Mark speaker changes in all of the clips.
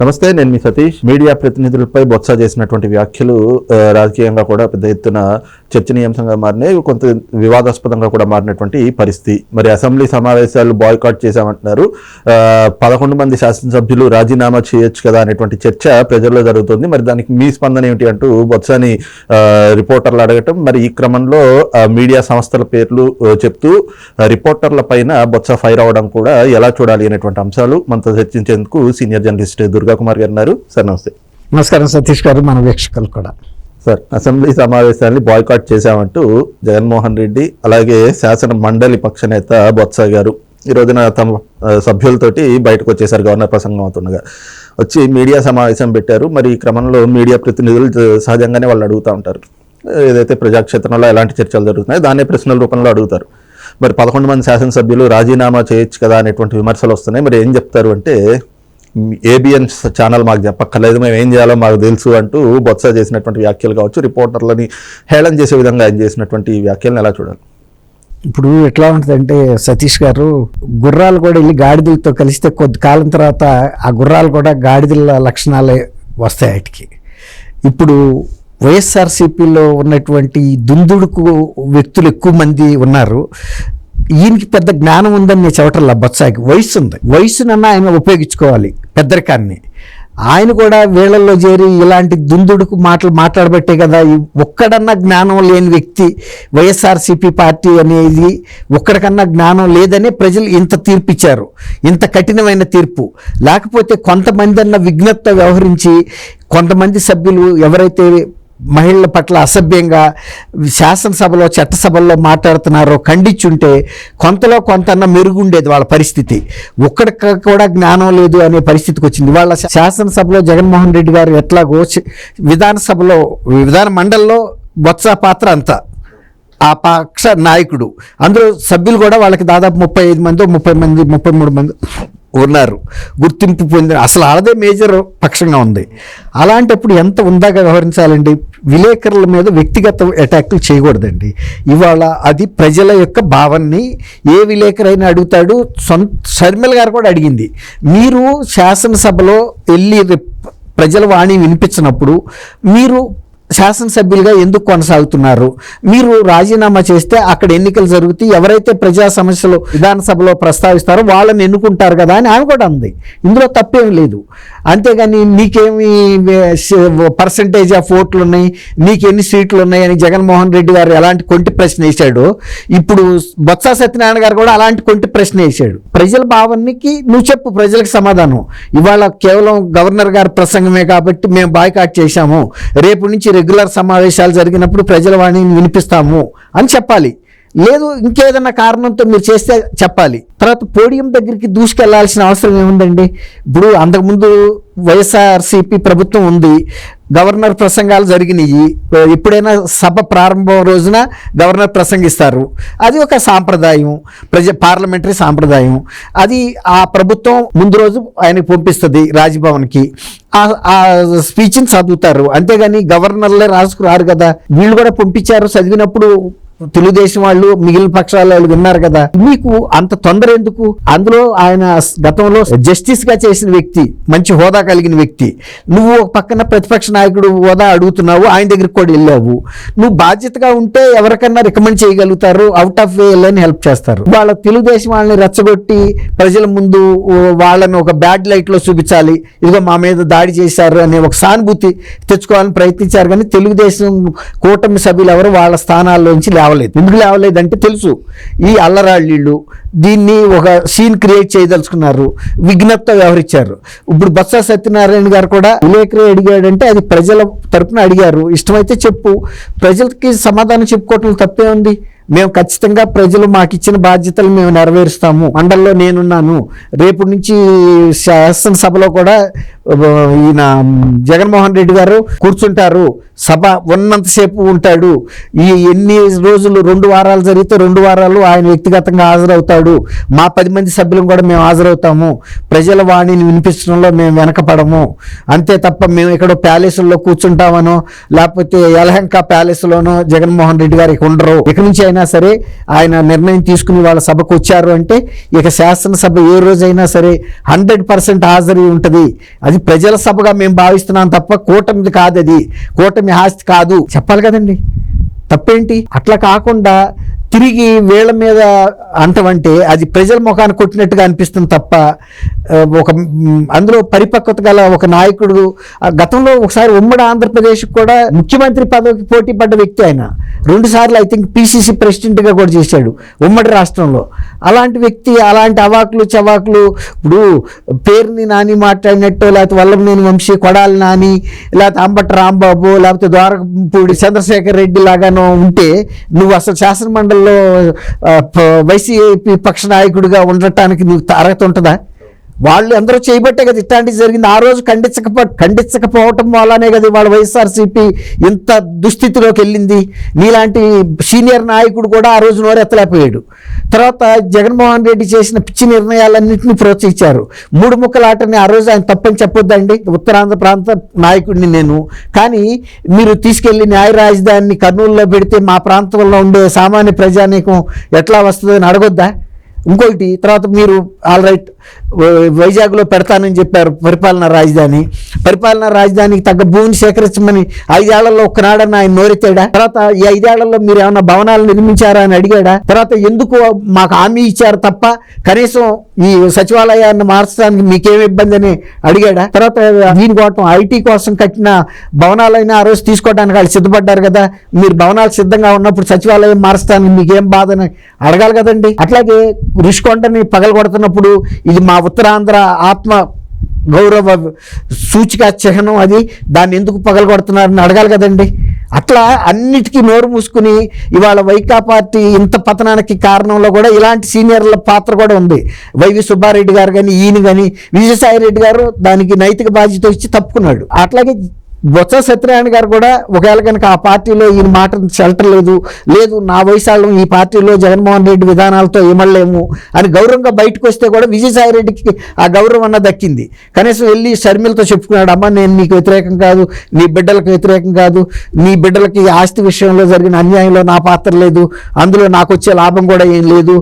Speaker 1: నమస్తే నేను మీ సతీష్. మీడియా ప్రతినిధులపై బొత్స చేసినటువంటి వ్యాఖ్యలు రాజకీయంగా కూడా పెద్ద ఎత్తున చర్చనీయాంశంగా మారినాయి. కొంత వివాదాస్పదంగా కూడా మారినటువంటి పరిస్థితి. మరి అసెంబ్లీ సమావేశాలు బాయ్కాట్ చేశామంటున్నారు. పదకొండు మంది శాసనసభ్యులు రాజీనామా చేయొచ్చు కదా అనేటువంటి చర్చ ప్రజల్లో జరుగుతుంది. మరి దానికి మీ స్పందన ఏమిటి అంటూ బొత్సని రిపోర్టర్లు అడగటం మరి ఈ క్రమంలో మీడియా సంస్థల పేర్లు చెప్తూ రిపోర్టర్ల పైన బొత్స ఫైర్ అవడం కూడా ఎలా చూడాలి అనేటువంటి అంశాలు మనతో చర్చించేందుకు సీనియర్ జర్నలిస్ట్ దుర్గా కుమార్ గారు ఉన్నారు. సార్ నమస్తే.
Speaker 2: నమస్కారం సతీష్ గారు మన వీక్షకులు కూడా.
Speaker 1: సార్ అసెంబ్లీ సమావేశాన్ని బాయ్కాట్ చేశామంటూ జగన్మోహన్ రెడ్డి అలాగే శాసన మండలి పక్ష నేత బొత్స గారు ఈ రోజున తమ సభ్యులతోటి బయటకు వచ్చేసారు గవర్నర్ ప్రసంగం అవుతుండగా. వచ్చి మీడియా సమావేశం పెట్టారు. మరి ఈ క్రమంలో మీడియా ప్రతినిధులు సహజంగానే వాళ్ళు అడుగుతూ ఉంటారు. ఏదైతే ప్రజాక్షేత్రంలో ఎలాంటి చర్చలు జరుగుతున్నాయో దాన్నే ప్రశ్నల రూపంలో అడుగుతారు. మరి పదకొండు మంది శాసనసభ్యులు రాజీనామా చేయొచ్చు కదా అనేటువంటి విమర్శలు వస్తున్నాయి. మరి ఏం చెప్తారు అంటే ఏబిఎన్ ఛానల్ మాకు చెప్పక్కర్లేదు మేము ఏం చేయాలో మాకు తెలుసు అంటూ బొత్స చేసినటువంటి వ్యాఖ్యలు కావచ్చు రిపోర్టర్లని హేళన చేసే విధంగా ఆయన చేసినటువంటి వ్యాఖ్యలను ఎలా చూడాలి?
Speaker 2: ఇప్పుడు ఎట్లా ఉంటుందంటే సతీష్ గారు గుర్రాలు కూడా వెళ్ళి గాడిదలతో కలిస్తే కొద్ది కాలం తర్వాత ఆ గుర్రాలు కూడా గాడిదల లక్షణాలే వస్తాయి వాటికి. ఇప్పుడు వైఎస్ఆర్సీపీలో ఉన్నటువంటి దుందుడుకు వ్యక్తులు ఎక్కువ మంది ఉన్నారు. ఈయనకి పెద్ద జ్ఞానం ఉందని నేను చెప్పటం బొత్సాకి వయసు ఉంది. వయసునన్నా ఆయన ఉపయోగించుకోవాలి పెద్దరికాన్ని. ఆయన కూడా వీళ్ళల్లో చేరి ఇలాంటి దుందుడుకు మాటలు మాట్లాడబట్టే కదా ఒక్కడన్నా జ్ఞానం లేని వ్యక్తి వైఎస్ఆర్సీపీ పార్టీ అనేది ఒక్కడికన్నా జ్ఞానం లేదనే ప్రజలు ఇంత తీర్పిచ్చారు. ఇంత కఠినమైన తీర్పు. లేకపోతే కొంతమంది అన్న విఘ్నత వ్యవహరించి కొంతమంది సభ్యులు ఎవరైతే మహిళల పట్ల అసభ్యంగా శాసనసభలో చట్టసభల్లో మాట్లాడుతున్నారో ఖండించుంటే కొంతలో కొంత మెరుగుండేది వాళ్ళ పరిస్థితి. ఒక్కడికి కూడా జ్ఞానం లేదు అనే పరిస్థితికి వచ్చింది. వాళ్ళ శాసనసభలో జగన్మోహన్ రెడ్డి గారు ఎట్లాగో విధానసభలో విధాన మండలిలో బొత్స పాత్ర అంతా. ఆ పక్ష నాయకుడు. అందులో సభ్యులు కూడా వాళ్ళకి దాదాపు ముప్పై ఐదు మంది ముప్పై మంది ముప్పై మూడు మంది ఉన్నారు గుర్తింపు పొందిన అసలు ఆడదే మేజర్ పక్షంగా ఉంది. అలాంటప్పుడు ఎంత ఉందాగా వ్యవహరించాలండి? విలేకరుల మీద వ్యక్తిగత అటాక్లు చేయకూడదండి. ఇవాళ అది ప్రజల యొక్క భావాన్ని ఏ విలేకరైనా అడుగుతాడు. సొంత షర్మిల గారు కూడా అడిగింది. మీరు శాసనసభలో వెళ్ళి ప్రజల వాణి వినిపించినప్పుడు మీరు శాసనసభ్యులుగా ఎందుకు కొనసాగుతున్నారు? మీరు రాజీనామా చేస్తే అక్కడ ఎన్నికలు జరుగుతాయి. ఎవరైతే ప్రజా సమస్యలు విధానసభలో ప్రస్తావిస్తారో వాళ్ళని ఎన్నుకుంటారు కదా అని ఆమె కూడా ఉంది ఇందులో తప్పేం లేదు. అంతేగాని నీకేమి పర్సంటేజ్ ఆఫ్ ఓట్లు ఉన్నాయి నీకు ఎన్ని సీట్లు ఉన్నాయి అని జగన్మోహన్ రెడ్డి గారు ఎలాంటి కొంటి ప్రశ్న వేశాడు ఇప్పుడు బొత్స సత్యనారాయణ గారు కూడా అలాంటి కొంటి ప్రశ్న వేశాడు. ప్రజల భావానికి నువ్వు చెప్పు ప్రజలకు సమాధానం. ఇవాళ కేవలం గవర్నర్ గారి ప్రసంగమే కాబట్టి మేము బాయ్కాట్ చేశాము. రేపు నుంచి రెగ్యులర్ సమావేశాలు జరిగినప్పుడు ప్రజల వాణిని వినిపిస్తాము అని చెప్పాలి. లేదు ఇంకేదన్నా కారణంతో మీరు చేస్తే చెప్పాలి. తర్వాత పోడియం దగ్గరికి దూసుకెళ్ళాల్సిన అవసరం ఏముందండి? ఇప్పుడు అంతకుముందు వైఎస్ఆర్సీపీ ప్రభుత్వం ఉంది. గవర్నర్ ప్రసంగాలు జరిగినాయి. ఎప్పుడైనా సభ ప్రారంభం రోజున గవర్నర్ ప్రసంగిస్తారు. అది ఒక సాంప్రదాయం. ప్రజ పార్లమెంటరీ సాంప్రదాయం. అది ఆ ప్రభుత్వం ముందు రోజు ఆయనకు పంపిస్తుంది రాజ్భవన్కి. ఆ ఆ స్పీచ్ని చదువుతారు. అంతేగాని గవర్నర్లే రాసుకురారు కదా. వీళ్ళు కూడా పంపించారు చదివినప్పుడు తెలుగుదేశం వాళ్ళు మిగిలిన పక్షాల వాళ్ళు విన్నారు కదా. మీకు అంత తొందర ఎందుకు? అందులో ఆయన గతంలో జస్టిస్గా చేసిన వ్యక్తి మంచి హోదా కలిగిన వ్యక్తి. నువ్వు ఒక పక్కన ప్రతిపక్ష నాయకుడు హోదా అడుగుతున్నావు ఆయన దగ్గరికి కూడా వెళ్ళావు. నువ్వు బాధ్యతగా ఉంటే ఎవరికన్నా రికమెండ్ చేయగలుగుతారు అవుట్ ఆఫ్ వే వెళ్ళని హెల్ప్ చేస్తారు. వాళ్ళ తెలుగుదేశం వాళ్ళని రెచ్చగొట్టి ప్రజల ముందు వాళ్ళని ఒక బ్యాడ్ లైట్లో చూపించాలి. ఇదిగో మా మీద దాడి చేశారు అనే ఒక సానుభూతి తెచ్చుకోవాలని ప్రయత్నించారు. కానీ తెలుగుదేశం కూటమి సభ్యులు ఎవరు? వాళ్ళ స్థానాల్లోంచి లేవలేదు. ఎందుకు లేవలేదు అంటే తెలుసు. ఈ అల్లరాళ్ళీళ్ళు దీన్ని ఒక సీన్ క్రియేట్ చేయదలుచుకున్నారు. విఘ్నత వ్యవహరించారు. ఇప్పుడు బొత్స సత్యనారాయణ గారు కూడా విలేకరి అడిగాడంటే అది ప్రజల తరపున అడిగారు. ఇష్టమైతే చెప్పు. ప్రజలకి సమాధానం చెప్పుకోవటం తప్పే ఉంది. మేము ఖచ్చితంగా ప్రజలు మాకు ఇచ్చిన బాధ్యతలు మేము నెరవేరుస్తాము. మండల్లో నేనున్నాను. రేపు నుంచి శాసనసభలో కూడా ఈయన జగన్మోహన్ రెడ్డి గారు కూర్చుంటారు. సభ ఉన్నంతసేపు ఉంటాడు. ఈ ఎన్ని రోజులు రెండు వారాలు జరిగితే రెండు వారాలు ఆయన వ్యక్తిగతంగా హాజరవుతాడు. మా పది మంది సభ్యులను కూడా మేము హాజరవుతాము. ప్రజల వాణిని వినిపించడంలో మేము వెనకపడము. అంతే తప్ప మేము ఇక్కడ ప్యాలెస్లో కూర్చుంటామనో లేకపోతే యలహంక ప్యాలెస్లోనో జగన్మోహన్ రెడ్డి గారు ఇక ఉండరు. ఇక నుంచి అయినా సరే ఆయన నిర్ణయం తీసుకుని వాళ్ళ సభకు వచ్చారు అంటే ఇక శాసనసభ ఏ రోజైనా సరే హండ్రెడ్ పర్సెంట్ హాజరీ ఉంటుంది. అది ప్రజల సభగా మేము భావిస్తున్నాం తప్ప కూటమిది కాదు అది కూటమి ఆస్తి కాదు. చెప్పాలి కదండి. తప్పేంటి? అట్లా కాకుండా తిరిగి వీళ్ళ మీద అంటవంటే అది ప్రజల ముఖాన్ని కొట్టినట్టుగా అనిపిస్తుంది తప్ప ఒక అందులో పరిపక్వత గల ఒక నాయకుడు ఆ, గతంలో ఒకసారి ఉమ్మడి ఆంధ్రప్రదేశ్ కూడా ముఖ్యమంత్రి పదవికి పోటీ పడ్డ వ్యక్తి ఆయన. రెండు సార్లు ఐ థింక్ పిసిసి ప్రెసిడెంట్గా కూడా చేశాడు ఉమ్మడి రాష్ట్రంలో. అలాంటి వ్యక్తి అలాంటి అవాకులు చవాకులు ఇప్పుడు పేరుని నాని మాట్లాడినట్టు లేకపోతే వల్లభనేని వంశీ కొడాలి నాని లేకపోతే అంబటి రాంబాబు లేకపోతే ద్వారకపూడి చంద్రశేఖర్ రెడ్డి లాగానో ఉంటే నువ్వు అసలు శాసనమండలి ఆ, ప- వైసీపీ పక్ష నాయకుడిగా ఉండటానికి నీకు అర్హత ఉంటుందా? వాళ్ళు అందరూ చేయబట్టే కదా ఇట్లాంటివి జరిగింది. ఆ రోజు ఖండించక ఖండించకపోవటం వల్లనే కదా వాళ్ళ వైఎస్ఆర్సీపీ ఇంత దుస్థితిలోకి వెళ్ళింది. నీలాంటి సీనియర్ నాయకుడు కూడా ఆ రోజు నోరెత్తలేకపోయాడు. తర్వాత జగన్మోహన్ రెడ్డి చేసిన పిచ్చి నిర్ణయాలన్నింటినీ ప్రోత్సహించారు. మూడు ముక్కల ఆటని ఆ రోజు ఆయన తప్పని చెప్పొద్దండి. ఉత్తరాంధ్ర ప్రాంత నాయకుడిని నేను. కానీ మీరు తీసుకెళ్ళి న్యాయ రాజధానిని కర్నూలులో పెడితే మా ప్రాంతంలో ఉండే సామాన్య ప్రజానీకం ఎట్లా వస్తుందని అడగొద్దా? ఇంకొకటి తర్వాత మీరు ఆల్ రైట్ వైజాగ్లో పెడతానని చెప్పారు పరిపాలనా రాజధాని. పరిపాలనా రాజధానికి తగ్గ భూమిని సేకరించమని ఐదేళ్ళలో ఒక్కనాడని ఆయన నోరెత్తాడా? తర్వాత ఈ ఐదేళ్ళలో మీరు ఏమైనా భవనాలు నిర్మించారా అని అడిగాడా? తర్వాత ఎందుకు మాకు హామీ ఇచ్చారు తప్ప కనీసం ఈ సచివాలయాన్ని మార్చడానికి మీకేం ఇబ్బంది అని అడిగాడా? తర్వాత దీనికోసం ఐటీ కోసం కట్టిన భవనాలైనా ఆ రోజు తీసుకోవడానికి వాళ్ళు సిద్ధపడ్డారు కదా. మీరు భవనాలు సిద్ధంగా ఉన్నప్పుడు సచివాలయం మార్చడానికి మీకేం బాధ అని అడగాలి కదండి. అట్లాగే రుషికొండని పగలగొడుతున్నప్పుడు ఇది మా ఉత్తరాంధ్ర ఆత్మ గౌరవ సూచిక చిహ్నం అది. దాన్ని ఎందుకు పగలగొడుతున్నారని అడగాలి కదండి. అట్లా అన్నిటికీ నోరు మూసుకుని ఇవాళ వైకా పార్టీ ఇంత పతనానికి కారణంలో కూడా ఇలాంటి సీనియర్ల పాత్ర కూడా ఉంది. వైవి సుబ్బారెడ్డి గారు కానీ ఈయన కానీ విజయసాయి రెడ్డి గారు దానికి నైతిక బాధ్యత ఇచ్చి తప్పుకున్నాడు. అట్లాగే బొత్స సత్యనారాయణ గారు కూడా ఒకవేళ కనుక ఆ పార్టీలో ఈయన మాట షెల్టర్ లేదు లేదు నా వయసాళ్ళం ఈ పార్టీలో జగన్మోహన్ రెడ్డి విధానాలతో ఇమడలేము అని గౌరవంగా బయటకు వస్తే కూడా విజయసాయి రెడ్డికి ఆ గౌరవం అన్న దక్కింది. కనీసం వెళ్ళి షర్మిలతో చెప్పుకున్నాడు అమ్మ నేను నీకు వ్యతిరేకం కాదు నీ బిడ్డలకు వ్యతిరేకం కాదు నీ బిడ్డలకి ఆస్తి విషయంలో జరిగిన అన్యాయంలో నా పాత్ర లేదు అందులో నాకు వచ్చే లాభం కూడా ఏం లేదు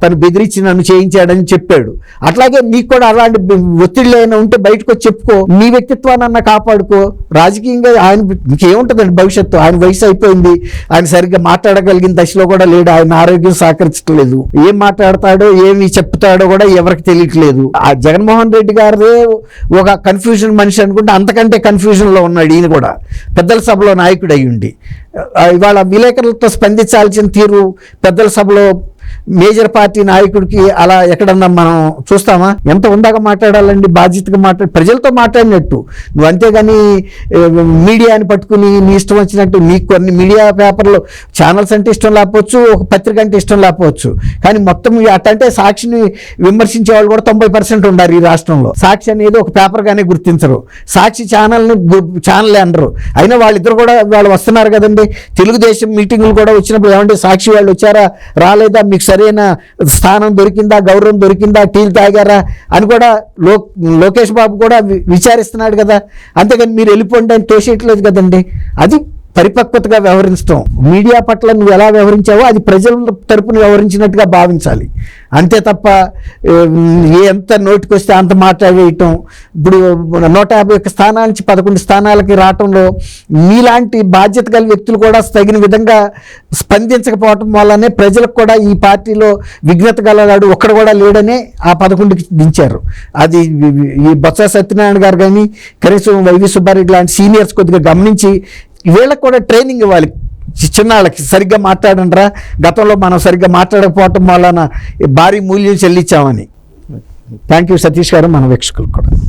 Speaker 2: తను బెదిరించి నన్ను చేయించాడని చెప్పాడు. అట్లాగే నీకు కూడా అలాంటి బె- ఒత్తిళ్ళు అయినా ఉంటే బయటకు వచ్చి చెప్పుకో నీ వ్యక్తిత్వాన్ని కాపాడుకో రాజకీయంగా ఆయన ఇంకేముంటుందండి భవిష్యత్తు? ఆయన వయసు అయిపోయింది. ఆయన సరిగ్గా మాట్లాడగలిగిన దశలో కూడా లేడు. ఆయన ఆరోగ్యం సహకరించట్లేదు. ఏం మాట్లాడతాడో ఏమి చెప్తాడో కూడా ఎవరికి తెలియట్లేదు. ఆ జగన్మోహన్ రెడ్డి గారే ఒక కన్ఫ్యూజన్ మనిషి అనుకుంటే అంతకంటే కన్ఫ్యూజన్లో ఉన్నాడు ఈయన కూడా. పెద్దల సభలో నాయకుడు అయ్యుండి ఇవాళ విలేకరులతో స్పందించాల్సిన తీరు పెద్దల సభలో మేజర్ పార్టీ నాయకుడికి అలా ఎక్కడన్నా మనం చూస్తామా? ఎంత ఉందాక మాట్లాడాలండి? బాధ్యతగా మాట్లాడి ప్రజలతో మాట్లాడినట్టు. నువ్వు అంతేగాని మీడియాని పట్టుకుని నీ ఇష్టం వచ్చినట్టు నీకు కొన్ని మీడియా పేపర్లు ఛానల్స్ అంటే ఇష్టం లేకపోవచ్చు ఒక పత్రిక అంటే ఇష్టం లేకపోవచ్చు. కానీ మొత్తం అట్టంటే సాక్షిని విమర్శించే వాళ్ళు కూడా తొంభై పర్సెంట్ ఉన్నారు ఈ రాష్ట్రంలో. సాక్షి అనేది ఒక పేపర్గానే గుర్తించరు. సాక్షి ఛానల్ని ఛానల్ అనరు. అయినా వాళ్ళిద్దరు కూడా వాళ్ళు వస్తున్నారు కదండి. తెలుగుదేశం మీటింగులు కూడా వచ్చినప్పుడు ఏమంటే సాక్షి వాళ్ళు వచ్చారా రాలేదా? మీకు సరైన స్థానం దొరికిందా గౌరవం దొరికిందా టీలు తాగారా అని కూడా లో లోకేష్ బాబు కూడా విచారిస్తున్నాడు కదా. అంతేగాని మీరు వెళ్ళిపోండి అని తోసేయట్లేదు కదండి. అది పరిపక్వతగా వ్యవహరించడం మీడియా పట్ల నువ్వు ఎలా వ్యవహరించావో అది ప్రజల తరపున వ్యవహరించినట్టుగా భావించాలి. అంతే తప్ప ఎంత నోటికి వస్తే అంత మాట్లాడేయటం. ఇప్పుడు నూట యాభై ఒక్క స్థానాల నుంచి పదకొండు స్థానాలకి రావటంలో మీలాంటి బాధ్యత గల వ్యక్తులు కూడా తగిన విధంగా స్పందించకపోవటం వల్లనే ప్రజలకు కూడా ఈ పార్టీలో విఘ్నత గలవాడు ఒక్కడ కూడా లేడనే ఆ పదకొండుకి దించారు. అది ఈ బొత్స సత్యనారాయణ గారు కానీ కనీసం వైవి సుబ్బారెడ్డి లాంటి సీనియర్స్ కొద్దిగా గమనించి వీళ్ళకి కూడా ట్రైనింగ్ ఇవ్వాలి. చి- చిన్నాళ్ళకి సరిగ్గా మాట్లాడండిరా. గతంలో మనం సరిగ్గా మాట్లాడకపోవటం వలన భారీ మూల్యం చెల్లించామని. థ్యాంక్ యూ సతీష్ గారు మన వీక్షకులు కూడా.